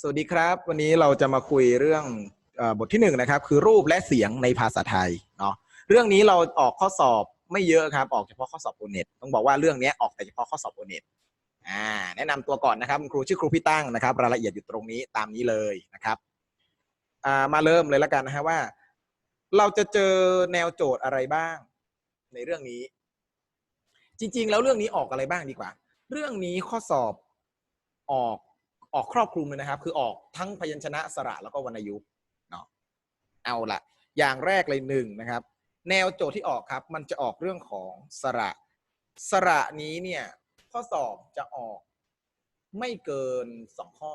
สวัสดีครับ วันนี้เราจะมาคุยเรื่องอบทที่หนึ่งนะครับ คือรูปและเสียงในภาษาไทยเนาะเรื่องนี้เราออกข้อสอบไม่เยอะครับ ออกเฉพาะข้อสอบโอเน็ตต้องบอกว่าเรื่องนี้ออกแต่เฉพาะข้อสอบโอเน็ตอ่าแนะนำตัวก่อนนะครับคุณครูชื่อครูพี่ตั้งนะครับ รายละเอียดอยู่ตรงนี้ตามนี้เลยนะครับอ่ามาเริ่มเลยแล้วกันนะฮะว่า เราจะเจอแนวโจทย์อะไรบ้าง ในเรื่องนี้ จริง ๆ แล้วเรื่องนี้ออกอะไรบ้างดีกว่า เรื่องนี้ข้อสอบออก ออกครอบคลุมเลยนะครับ คือออกทั้งพยัญชนะสระแล้วก็วรรณยุกต์เนาะเอาละอย่างแรกเลยหนึ่งนะครับ แนวโจทย์ที่ออกครับ มันจะออกเรื่องของสระ สระนี้เนี่ยข้อสอบจะออกไม่เกินสองข้อ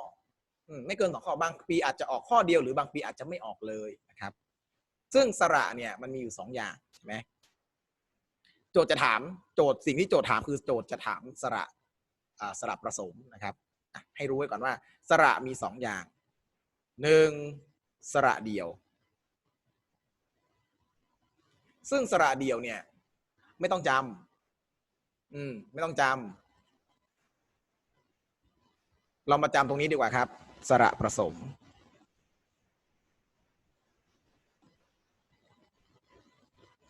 ไม่เกินสองข้อบางปีอาจจะออกข้อเดียวหรือบางปีอาจจะไม่ออกเลยนะครับ ซึ่งสระเนี่ยมันมีอยู่สองอย่างใช่ไหมโจทย์จะถามโจทย์สิ่งที่โจทย์ถามคือโจทย์จะถามสระอ่าสระประสมนะครับ ให้รู้ไว้ก่อนว่า สระมีสองอย่างหนึ่งสระเดียว ซึ่งสระเดียวเนี่ย ไม่ต้องจำอืม ไม่ต้องจำเรามาจำตรงนี้ดีกว่าครับ สระผสม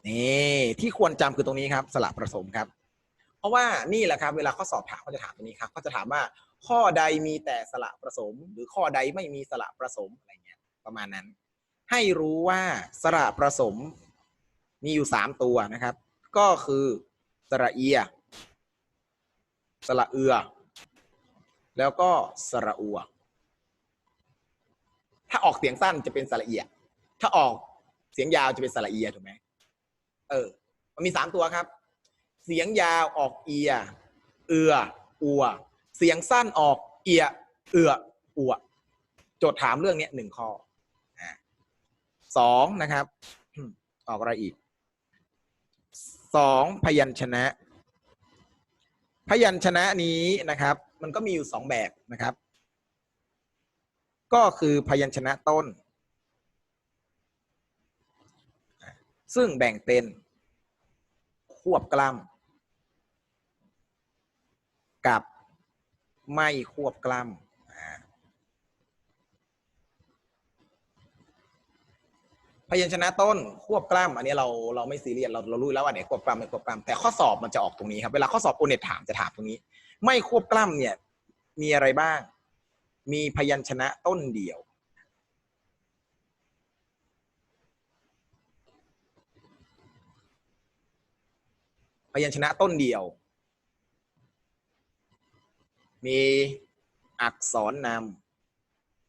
นี่ที่ควรจำคือตรงนี้ครับ สระผสมครับ เพราะว่านี่แหละครับ เวลาข้อสอบถามเขาจะถามตรงนี้ครับเขาจะถามว่า ข้อใดมีแต่สระผสม หรือข้อใดไม่มีสระผสมอะไรเงี้ยประมาณนั้น ให้รู้ว่าสระผสมมีอยู่สามตัวนะครับ ก็คือสระเอีย สระเอือ แล้วก็สระอัว ถ้าออกเสียงสั้นจะเป็นสระเอีย ถ้าออกเสียงยาวจะเป็นสระเอียถูกไหมเออ มันมีสามตัวครับ เสียงยาวออกเอีย เอือ อัว เสียงสั้นออกเอียเอืออวโจทย์ถามเรื่องนี้หนึ่งข้อสองนะครับ ออกอะไรอีกสองพยัญชนะ พยัญชนะนี้นะครับ มันก็มีอยู่สองแบบนะครับ ก็คือพยัญชนะต้น ซึ่งแบ่งเป็น ควบกล้ำกับ ไม่ควบกล้ำพยัญชนะต้นควบกล้ำอันนี้เราเราไม่ซีเรียสเราเรารู้แล้วว่าไหนควบกล้ำไม่ควบกล้ำแต่ข้อสอบมันจะออกตรงนี้ครับ เวลาข้อสอบโอเน็ตถามจะถามตรงนี้ ไม่ควบกล้ำเนี่ย มีอะไรบ้าง มีพยัญชนะต้นเดียวพยัญชนะต้นเดียว มีอักษรน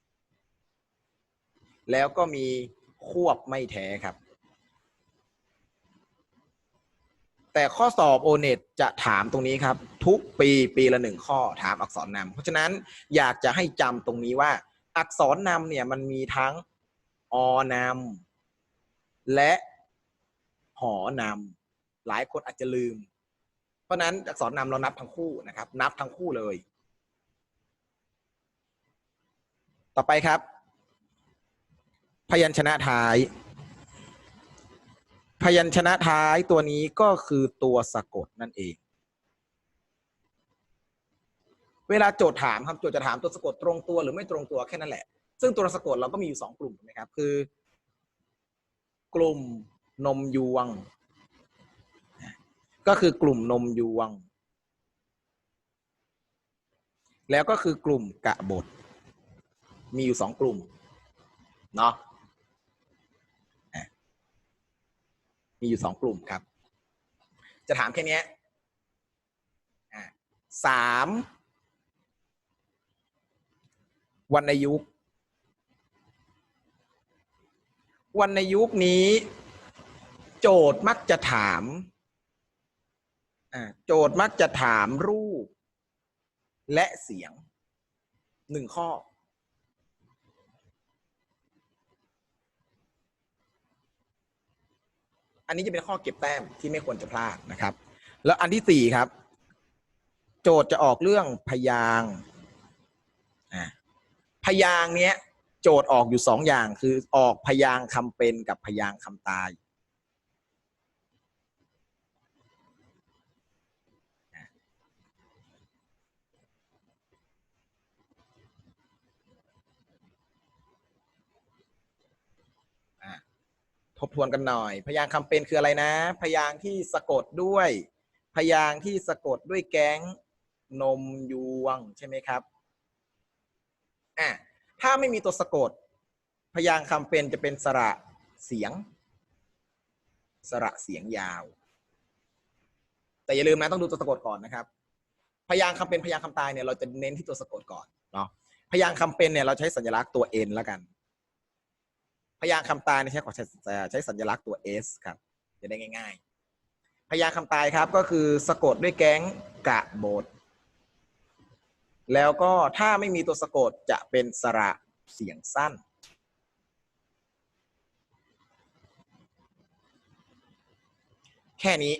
ำแล้วก็มีควบไม่แท้ครับ แต่ข้อสอบโอเน็ตจะถามตรงนี้ครับ ทุกปีปีละหนึ่งข้อถามอักษรนำเพราะฉะนั้นอยากจะให้จำตรงนี้ว่า อักษรนำเนี่ยมันมีทั้งอนำและหอนำหลายคนอาจจะลืม เพราะฉะนั้นอักษรนำเรานับทั้งคู่นะครับ นับทั้งคู่เลย ต่อไปครับ พยัญชนะท้าย พยัญชนะท้ายตัวนี้ก็คือตัวสะกดนั่นเอง เวลาโจทย์ถามครับโจทย์จะถามตัวสะกดตรงตัวหรือไม่ตรงตัวแค่นั้นแหละ ซึ่งตัวสะกดเราก็มีอยู่สองกลุ่มถูกไหมครับ คือ กลุ่มนมยวง ก็คือกลุ่มนมยวง แล้วก็คือกลุ่มกะบท มีอยู่สองกลุ่มเนาะมีอยู่สองกลุ่มครับ จะถามแค่นี้สามวรรณยุกต์วรรณยุกนี้ โจทย์มักจะถามโจทย์มักจะถามรูป และเสียงหนึ่งข้อ อันนี้จะเป็นข้อเก็บแต้มที่ไม่ควรจะพลาดนะครับ แล้วอันที่สี่ครับ โจทย์จะออกเรื่องพยางพยางเนี้ย โจทย์ออกอยู่สองอย่างคือออกพยางค์คำเป็นกับพยางค์คำตาย ทบทวนกันหน่อย พยางค์คำเป็นคืออะไรนะ พยางค์ที่สะกดด้วย พยางค์ที่สะกดด้วยแก๊งนมยวงใช่ไหมครับอะถ้าไม่มีตัวสะกด พยางค์คำเป็นจะเป็นสระเสียง สระเสียงยาว แต่อย่าลืมนะต้องดูตัวสะกดก่อนนะครับ พยางค์คำเป็นพยางค์คำตายเนี่ยเราจะเน้นที่ตัวสะกดก่อนเนาะพยางค์คำเป็นเนี่ยเราใช้สัญลักษณ์ตัว n แล้วกัน พยางค์คำตายใช้ขอใช้ใช้สัญลักษณ์ตัว s ครับจะได้ง่าย ๆ พยางค์คำตายครับก็คือสะกดด้วยแก๊งกะบท แล้วก็ถ้าไม่มีตัวสะกดจะเป็นสระเสียงสั้น แค่นี้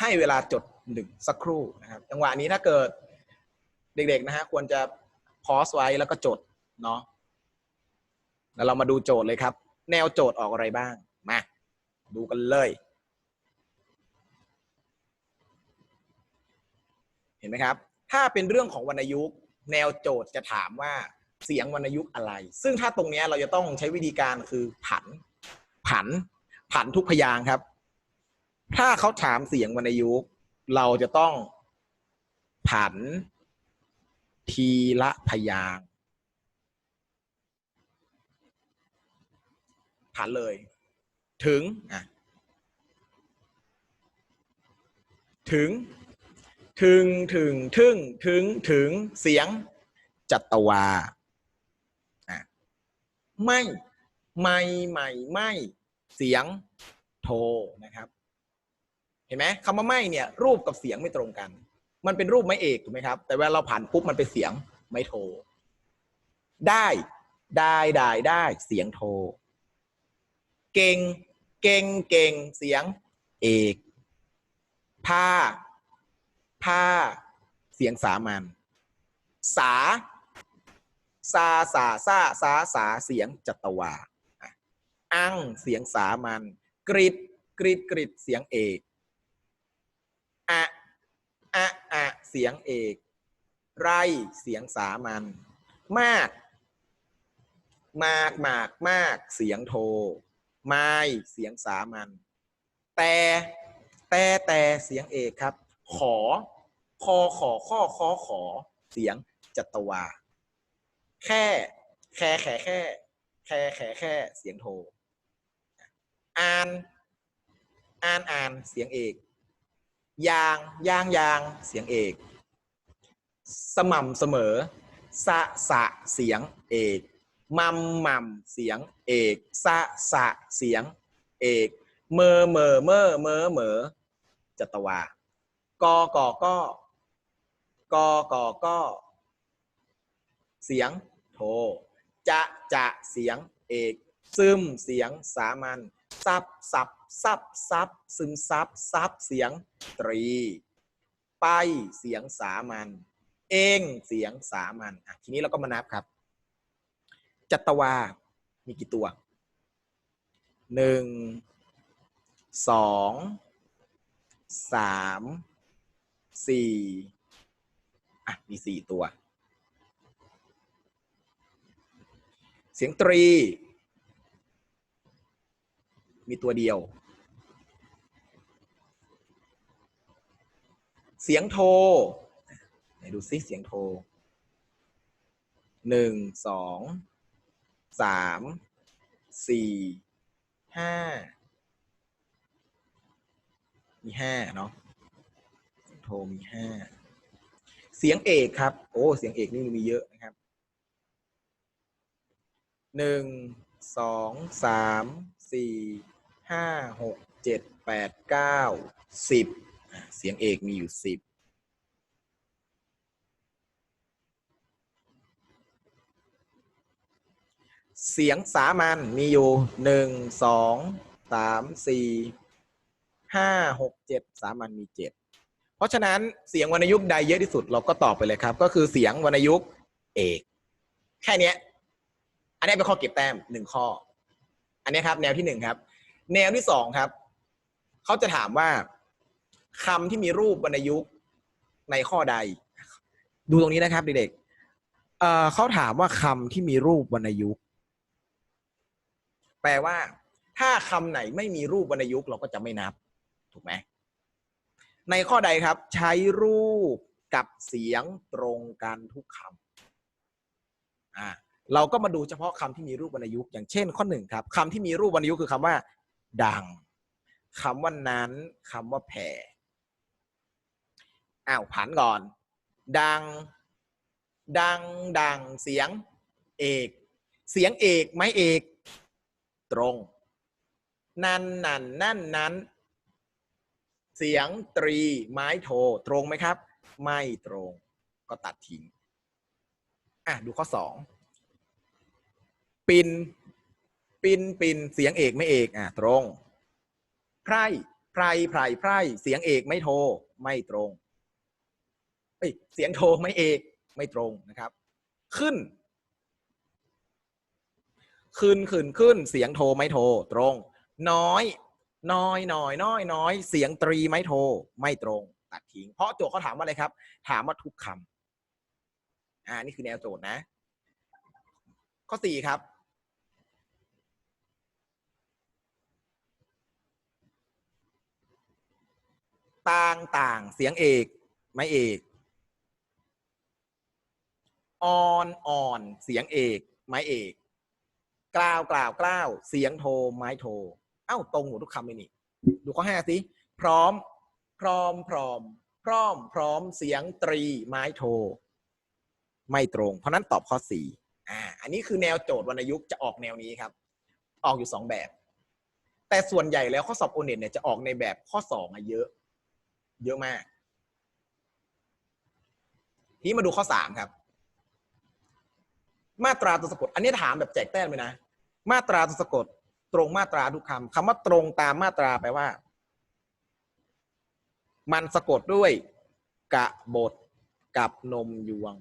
ให้เวลาจดหนึ่งสักครู่นะครับ จังหวะนี้ถ้าเกิดเด็กๆนะฮะควรจะ พอสไว้แล้วก็จดเนาะแล้วเรามาดูโจทย์เลยครับ แนวโจทย์ออกอะไรบ้าง มา ดูกันเลย เห็นไหมครับ ถ้าเป็นเรื่องของวรรณยุกต์ แนวโจทย์จะถามว่าเสียงวรรณยุกต์อะไร ซึ่งถ้าตรงเนี้ยเราจะต้องใช้วิธีการคือผัน ผัน ผันทุกพยางค์ครับ ถ้าเขาถามเสียงวรรณยุกต์ เราจะต้องผัน ทีละพยางค์ผันเลย ถึงอะถึง ถึง ถึง ถึง ถึง ถึง เสียง จัตวาอะไม่ ไม่ ไม่ ไม่ เสียง โทนะครับ เห็นไหมคำว่าไม่เนี่ย รูปกับเสียงไม่ตรงกัน มันเป็นรูปไม้เอกถูกไหมครับ แต่เวลาเราผ่านปุ๊บมันเป็นเสียงไม้โท ได้ได้ได้ได้เสียงโท เก่งเก่งเก่งเสียงเอกพาพาเสียงสามัญสาซาสาซาสาสาเสียงจัตวาอังเสียงสามัญกริดกริดกริดเสียงเอกอะ อะอะเสียงเอก ไรเสียงสามัญมาก มากมากมากเสียงโทไม้เสียงสามัญแต่แต่แต่เสียงเอกครับ ขอ คอขอข้อคอขอ เสียงจัตวา แค่ แค่แค่แค่แค่แค่แค่เสียงโท อ่าน อ่านอ่านเสียงเอก ยางยางยางเสียงเอก สม่ำเสมอ สะสะเสียงเอกมัมมัมเสียงเอกสะสะเสียงเอกเมอเมอเมอเมอเมอจัตวากอกอก็กอกอก็ เสียงโทจะจะเสียงเอก ซึมเสียงสามัญ ซับซับซับซับซึมซับซับเสียงตรี ไปเสียงสามัญเองเสียงสามัญทีนี้เราก็มานับครับ จัตวา มีกี่ตัวหนึ่งสองสามสี่อะ มีสี่ตัว เสียงตรี มีตัวเดียว เสียงโทไหนดูซิเสียงโทรหนึ่งสองสามสี่ห้ามีห้าเนาะโทรมีห้าเสียงเอกครับ โอ้ เสียงเอกนี่มีเยอะนะครับหนึ่งสองสามสี่ ห้าหกเจ็ดแปดเก้าสิบเสียงเอกมีอยู่สิบเสียงสามัญมีอยู่หนึ่งสองสามสี่ห้าหกเจ็ดสามัญมีเจ็ดเพราะฉะนั้นเสียงวรรณยุกต์ใดเยอะที่สุดเราก็ตอบไปเลยครับ ก็คือเสียงวรรณยุกต์เอกแค่นี้อันนี้เป็นข้อเก็บแต้มหนึ่งข้อ อันนี้ครับ แนวที่หนึ่งครับ แนวที่สองครับ เขาจะถามว่าคำที่มีรูปวรรณยุกต์ในข้อใด ดูตรงนี้นะครับเด็กๆเเขาถามว่าคำที่มีรูปวรรณยุกต์แปลว่า ถ้าคำไหนไม่มีรูปวรรณยุกต์เราก็จะไม่นับ ถูกไหมในข้อใดครับ ใช้รูปกับเสียงตรงกันทุกคำอ่าเราก็มาดูเฉพาะคำที่มีรูปวรรณยุกต์อย่างเช่น ข้อหนึ่งครับคำที่มีรูปวรรณยุกต์คือคำว่า ดังคำว่านั้นคำว่าแผ่อ้าวผันก่อน ดัง ดัง ดัง เสียง เอก เสียงเอกไม้เอก ตรง นันนันนั่นนั้นเสียงตรีไม้โท ตรงไหมครับ ไม่ตรง ก็ตัดทิ้ง อะ ดูข้อสอง ปิน ปินปินเสียงเอกไม่เอกอะตรงไพร่ไพรไพรไพร่เสียงเอกไม่โท ไม่ตรงเอ้ยเสียงโทไม่เอกไม่ตรงนะครับ ขึ้น ขึ้นขึ้นขึ้น เสียงโทไม่โท ตรง น้อย น้อยน้อยน้อยน้อย เสียงตรีไม่โท ไม่ตรง ตัดทิ้ง เพราะโจทย์เขาถามว่าอะไรครับ ถามว่าทุกคำอ่า นี่คือแนวโจทย์นะ ข้อสี่ครับ ต่างต่างเสียงเอกไม่เอกอ่อนอ่อนเสียงเอกไม้เอกกล่าวกล่าวกล่าวเสียงโทไม้โท เอ้าตรงหมดทุกคำเลยนี่ ดูข้อห้าสิพร้อม พร้อมพร้อม พร้อมพร้อมเสียงตรีไม้โท ไม่ตรง เพราะนั้นตอบข้อสี่อ่าอันนี้คือแนวโจทย์วรรณยุกต์จะออกแนวนี้ครับ ออกอยู่สองแบบ แต่ส่วนใหญ่แล้วข้อสอบโอเน็ตเนี่ยจะออกในแบบข้อสองอะเยอะ เยอะมาก ทีนี้มาดูข้อสามครับ มาตราตัวสะกด อันนี้ถามแบบแจกแต้มเลยนะ มาตราตัวสะกด ตรงมาตราทุกคำคำว่าตรงตามมาตราแปลว่า มันสะกดด้วย กะบทกับนมยวง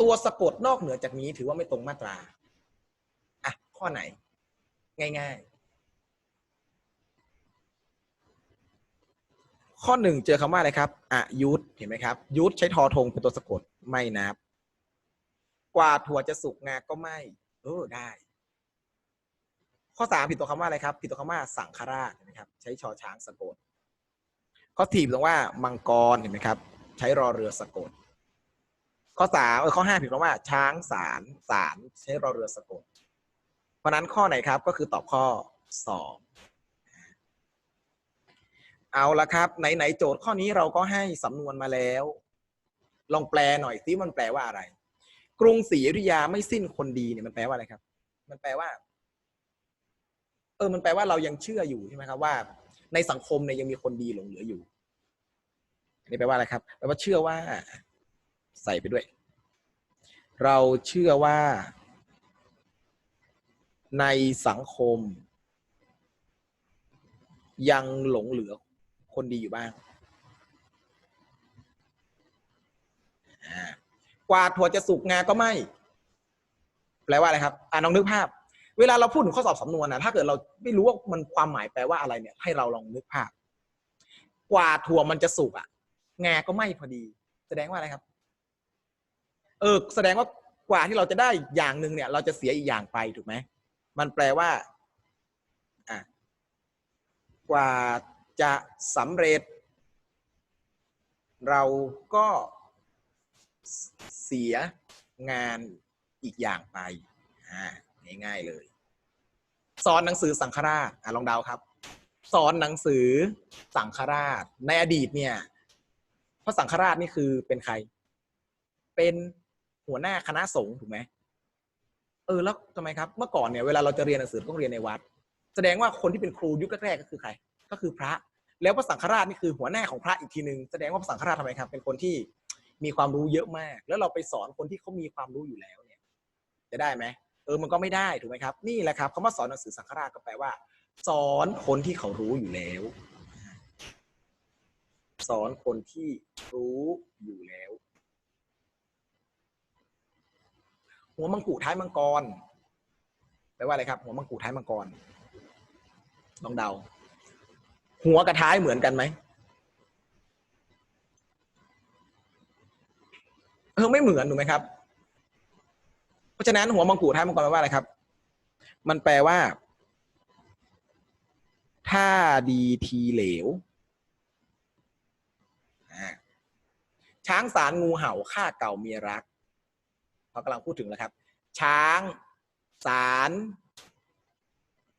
ตัวสะกดนอกเหนือจากนี้ถือว่าไม่ตรงมาตรา อะ ข้อไหน ง่าย ๆ ข้อหนึ่งเจอคำว่าอะไรครับอะยุธเห็นไหมครับยุทธใช้ทอทงเป็นตัวสะกดไม่นับ กว่าถั่วจะสุกงาก็ไม่เออได้ ข้อสามผิดตัวคำว่าอะไรครับ ผิดตัวคำว่าสังฆราชเห็นไหมครับ ใช้ชอช้างสะกด ข้อสี่ผิดตรงว่ามังกรเห็นไหมครับ ใช้รอเรือสะกด ข้อสามเออข้อห้าผิดตรงว่า ช้างสารสารใช้รอเรือสะกด เพราะนั้นข้อไหนครับก็คือตอบข้อสอง เอาละครับไหนๆโจทย์ข้อนี้เราก็ให้สำนวนมาแล้ว ลองแปลหน่อยซิมันแปลว่าอะไร กรุงศรีอยุธยาไม่สิ้นคนดีเนี่ยมันแปลว่าอะไรครับ มันแปลว่า เออ มันแปลว่าเรายังเชื่ออยู่ใช่ไหมครับว่า ในสังคมเนี่ยยังมีคนดีหลงเหลืออยู่อันนี้แปลว่าอะไรครับแปลว่าเชื่อว่า ใส่ไปด้วย เราเชื่อว่า ในสังคมยังหลงเหลือ คนดีอยู่บ้างกว่าถั่วจะสุกงาก็ไม่ แปลว่าอะไรครับอ่าน้องนึกภาพ เวลาเราพูดถึงข้อสอบสำนวนนะถ้าเกิดเราไม่รู้ว่ามันความหมายแปลว่าอะไรเนี่ย ให้เราลองนึกภาพ กว่าถั่วมันจะสุกอะ งาก็ไม่พอดี แสดงว่าอะไรครับ เออ แสดงว่ากว่าที่เราจะได้อย่างหนึ่งเนี่ย เราจะเสียอีกอย่างไปถูกไหมมันแปลว่า อะกว่า จะสำเร็จ เราก็เสียงานอีกอย่างไปง่ายๆเลย สอนหนังสือสังฆราชอลองเดาครับ สอนหนังสือสังฆราช ในอดีตเนี่ยพระสังฆราชนี่คือเป็นใคร เป็นหัวหน้าคณะสงฆ์ถูกไหมเออแล้วทำไมครับ เมื่อก่อนเนี่ยเวลาเราจะเรียนหนังสือต้องเรียนในวัด แสดงว่าคนที่เป็นครูยุคแรกๆก็คือใคร ก็คือพระ แล้วพระสังฆราชนี่คือหัวหน้าของพระอีกทีหนึ่งแสดงว่าพระสังฆราชทำไมครับ เป็นคนที่มีความรู้เยอะมาก แล้วเราไปสอนคนที่เขามีความรู้อยู่แล้วเนี่ย จะได้ไหมเออมันก็ไม่ได้ถูกไหมครับ นี่แหละครับคำว่าสอนหนังสือสังฆราชก็แปลว่า สอนคนที่เขารู้อยู่แล้ว สอนคนที่รู้อยู่แล้ว หัวมังกุท้ายมังกรแปลว่าอะไรครับ หัวมังกุท้ายมังกรลองเดา หัวกับท้ายเหมือนกันไหมเออไม่เหมือนถูกไหมครับ เพราะฉะนั้นหัวมังกูท้ายมังกรแปลว่าอะไรครับ มันแปลว่าถ้าดีทีเหลวช้างสารงูเห่าฆ่าเก่าเมียรักเขากำลังพูดถึงแล้วครับ ช้างสาร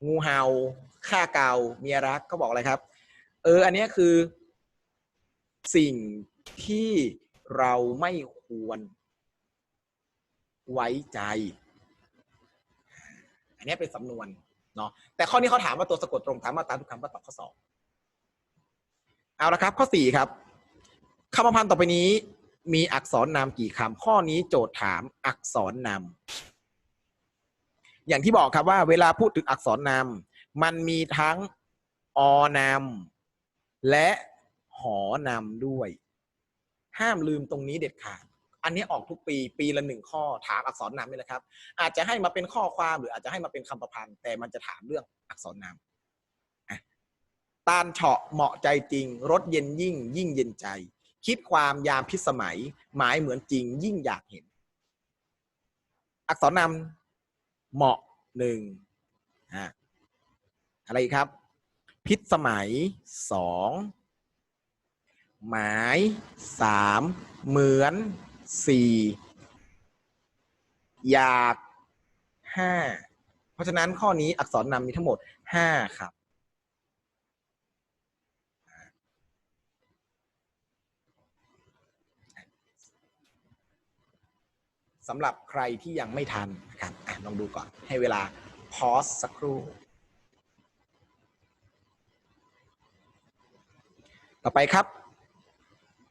งูเห่าฆ่าเก่าเมียรักเขาบอกอะไรครับ ออ อันนี้คือ สิ่งที่เราไม่ควร ไว้ใจ อันนี้เป็นสำนวนเนาะแต่ข้อนี้เขาถามว่าตัวสะกดตรงถามมาตราทุกคำก็ตอบข้อสองเอาละครับ ข้อสี่ครับคำพันธ์ต่อไปนี้มีอักษรนามกี่คำข้อนี้โจทย์ถามอักษรนำอย่างที่บอกครับว่าเวลาพูดถึงอักษรนำมันมีทั้งอนำ และหอนำด้วย ห้ามลืมตรงนี้เด็ดขาด อันนี้ออกทุกปี ปีละหนึ่งข้อถามอักษรนำนี่แหละครับ อาจจะให้มาเป็นข้อความหรืออาจจะให้มาเป็นคำประพันธ์ แต่มันจะถามเรื่องอักษรนำตาลเฉาะเหมาะใจจริง รสเย็นยิ่ง ยิ่งเย็นใจ คิดความยามพิสมัย หมายเหมือนจริง ยิ่งอยากเห็น อักษรนำเหมาะหนึ่งอะไรครับ พิษสมัยสองหมายสามเหมือนสี่อยากห้าเพราะฉะนั้นข้อนี้อักษรนำมีทั้งหมดห้าครับ สำหรับใครที่ยังไม่ทันนะครับลองดูก่อนให้เวลาพอสสักครู่ ต่อไปครับ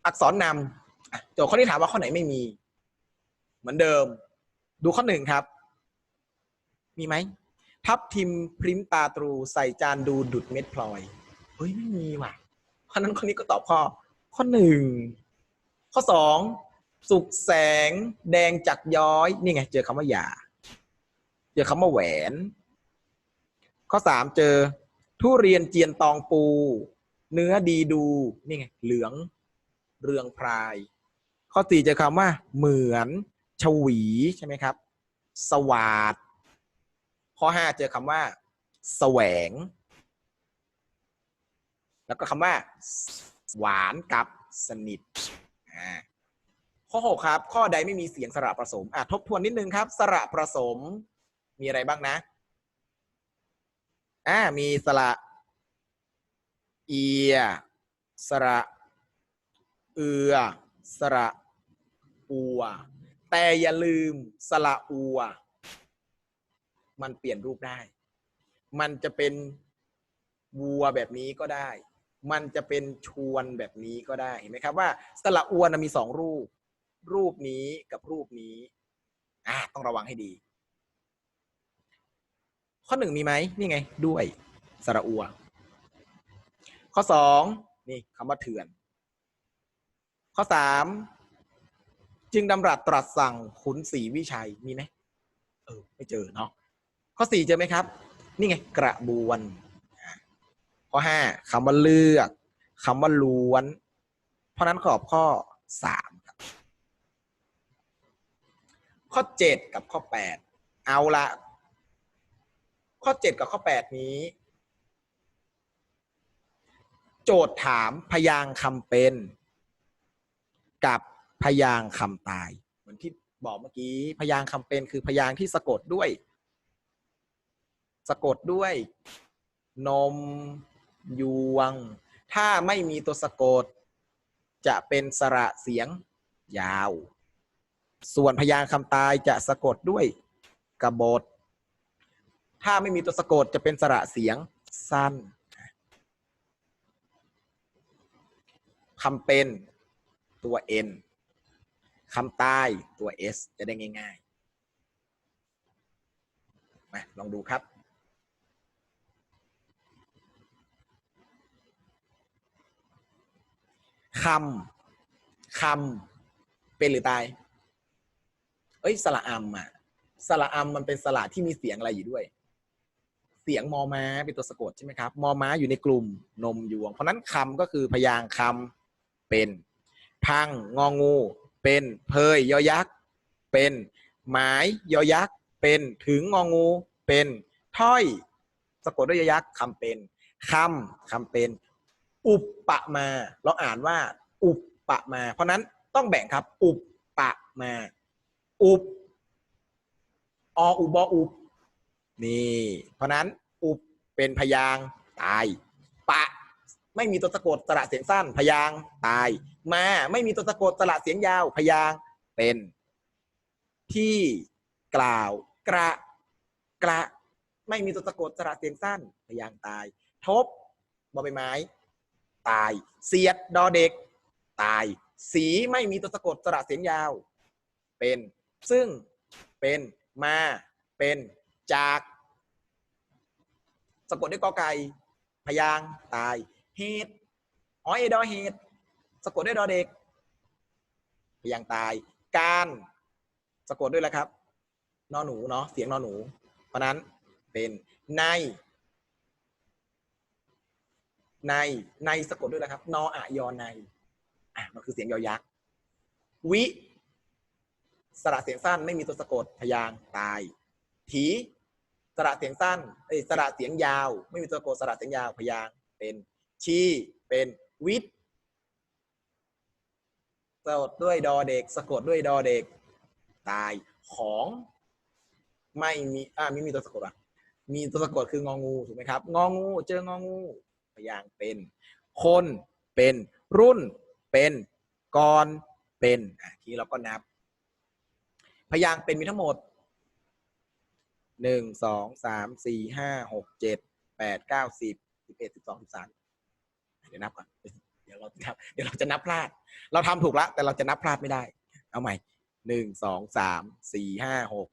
อักษรนำอะโจทย์ข้อนี้ถามว่าข้อไหนไม่มี เหมือนเดิม ดูข้อหนึ่งครับ มีไหมทับทิมพริมตาตรูใส่จานดูดุดเม็ดพลอย เฮ้ยไม่มีว่ะเพราะนั้นข้อนี้ก็ตอบข้อ ข้อหนึ่งข้อสองสุกแสง แดงจักย้อย นี่ไง เจอคำว่าหย่า เจอคำว่าแหวน ข้อสามเจอ ทุเรียนเจียนตองปู เนื้อดีดูนี่ไงเหลืองเรืองพราย ข้อสี่เจอคำว่า เหมือนชวีใช่ไหมครับ สวาดข้อห้าเจอคำว่า แสวง แล้วก็คำว่า หวานกับสนิทอ่าข้อหกครับ ข้อใดไม่มีเสียงสระผสมอะทบทวนนิดนึงครับ สระผสมมีอะไรบ้างนะอ่ามีสระ เอีย สระ เอือ สระ อัว แต่อย่าลืมสระอัว มันเปลี่ยนรูปได้ มันจะเป็นวัวแบบนี้ก็ได้ มันจะเป็นชวนแบบนี้ก็ได้ เห็นไหมครับว่าสระอัวนะมีสองรูป รูปนี้กับรูปนี้ อ่าต้องระวังให้ดี ข้อหนึ่งมีไหมนี่ไง ด้วยสระอัว ข้อสองนี่คำว่าเถื่อน ข้อสามจึงดำรัสตรัสสั่งขุนศรีวิชัยมีไหมเออไม่เจอเนาะข้อสี่เจอไหมครับ นี่ไงกระบวน ข้อห้าคำว่าเลือกคำว่าล้วน เพราะนั้นขอบข้อสามครับข้อเจ็ดกับข้อแปดเอาละข้อเจ็ดกับข้อแปดนี้ โจทย์ถามพยางค์คำเป็น กับพยางค์คำตาย เหมือนที่บอกเมื่อกี้พยางค์คำเป็นคือพยางค์ที่สะกดด้วย สะกดด้วย นมยวง ถ้าไม่มีตัวสะกด จะเป็นสระเสียงยาว ส่วนพยางค์คำตายจะสะกดด้วยกระบฏถ้าไม่มีตัวสะกดจะเป็นสระเสียงสั้น คำเป็นตัว n คำใต้ตัว s จะได้ง่ายๆมาลองดูครับคำคำเป็นหรือตาย เอ้ยสระอัมอะสระอัมมันเป็นสระที่มีเสียงอะไรอยู่ด้วย เสียงมอม้าเป็นตัวสะกดใช่ไหมครับ มอม้าอยู่ในกลุ่มนมยวง เพราะนั้นคำก็คือพยางค์คำ เป็น พังงองู เป็นเพยยอยักษ์ เป็น หมายยอยักษ์ เป็นถึงงองู เป็นถ้อย สะกดด้วยยอยักษ์คำเป็นคำคำเป็น อุปปะมา เราอ่านว่า อุปปะมา เพราะนั้นต้องแบ่งครับ อุปปะมา อุปออุบออุปนี่ เพราะนั้นอุปเป็นพยางตาย ปะ ไม่มีตัวสะกดสระเสียงสั้น พยางตาย มาไม่มีตัวสะกดสระเสียงยาว พยางเป็น ที่กล่าว กระ กระ ไม่มีตัวสะกดสระเสียงสั้น พยางตาย ทบบอใบไม้ ตาย เสียดดอเด็ก ตาย สีไม่มีตัวสะกดสระเสียงยาว เป็น ซึ่งเป็นมา เป็นจาก สะกดด้วยกอไก่พยางตาย เหตุอ๋อเอดอเหตุสะกดด้วยดอเด็กพยางตาย การสะกดด้วยแล้วครับนอหนูเนาะเสียงนอหนู เพราะนั้นเป็นใน ในในสะกดด้วยนะครับ นออะยอในอะมันคือเสียงยอยักษ์วิสระเสียงสั้นไม่มีตัวสะกดพยางตาย ถีสระเสียงสั้นเอ้ยสระเสียงยาว ไม่มีตัวสะกดสระเสียงยาวพยางเป็น ชีเป็นวิทย์สะกดด้วยดอเด็ก สะกดด้วยดอเด็ก ตายของ ไม่มีอ่าไม่มีตัวสะกดอะมีตัวสะกดคืององูถูกไหมครับ งองูเจององูพยางเป็น คนเป็นรุ่นเป็นกรเป็นอะทีเราก็นับ พยางเป็นมีทั้งหมดหนึ่งสองสามสี่ห้าหกเจ็ดแปดเก้าสิบสิบเอ็ดสิบสองสิบสาม ดี๋ยวนับก่อนเดี๋ยวเรานับเดี๋ยวเราจะนับพลาด เราทำถูกแล้วแต่เราจะนับพลาดไม่ได้ เอาใหม่หนึ่งสองสามสี่ห้าหก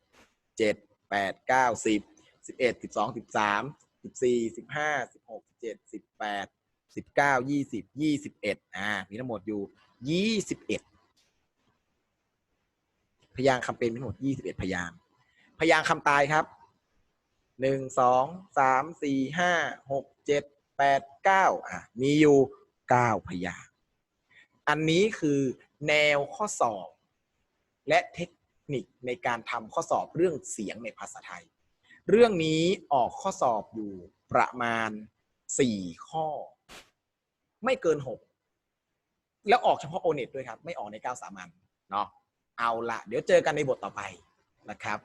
เจ็ดแปดเก้าสิบสิบเอ็ดสิบสองสิบสามสิบสี่สิบห้าสิบหกสิบเจ็ดสิบแปดสิบเก้ายี่สิบยี่สิบเอ็ดอ่ามีทั้งหมดอยู่ยี่สิบเอ็ดพยางค์คำเป็นมีทั้งหมดยี่สิบเอ็ดพยางพยางคำตายครับหนึ่งสองสามสี่ห้าหกเจ็ด แปดเก้าอะมีอยู่เก้าพยางค์อันนี้คือแนวข้อสอบ และเทคนิคในการทำข้อสอบเรื่องเสียงในภาษาไทย เรื่องนี้ออกข้อสอบอยู่ประมาณสี่ข้อ ไม่เกินหกแล้วออกเฉพาะโอเน็ตด้วยครับ ไม่ออกในก้าสามัญเนาะเอาละเดี๋ยวเจอกันในบทต่อไปนะครับ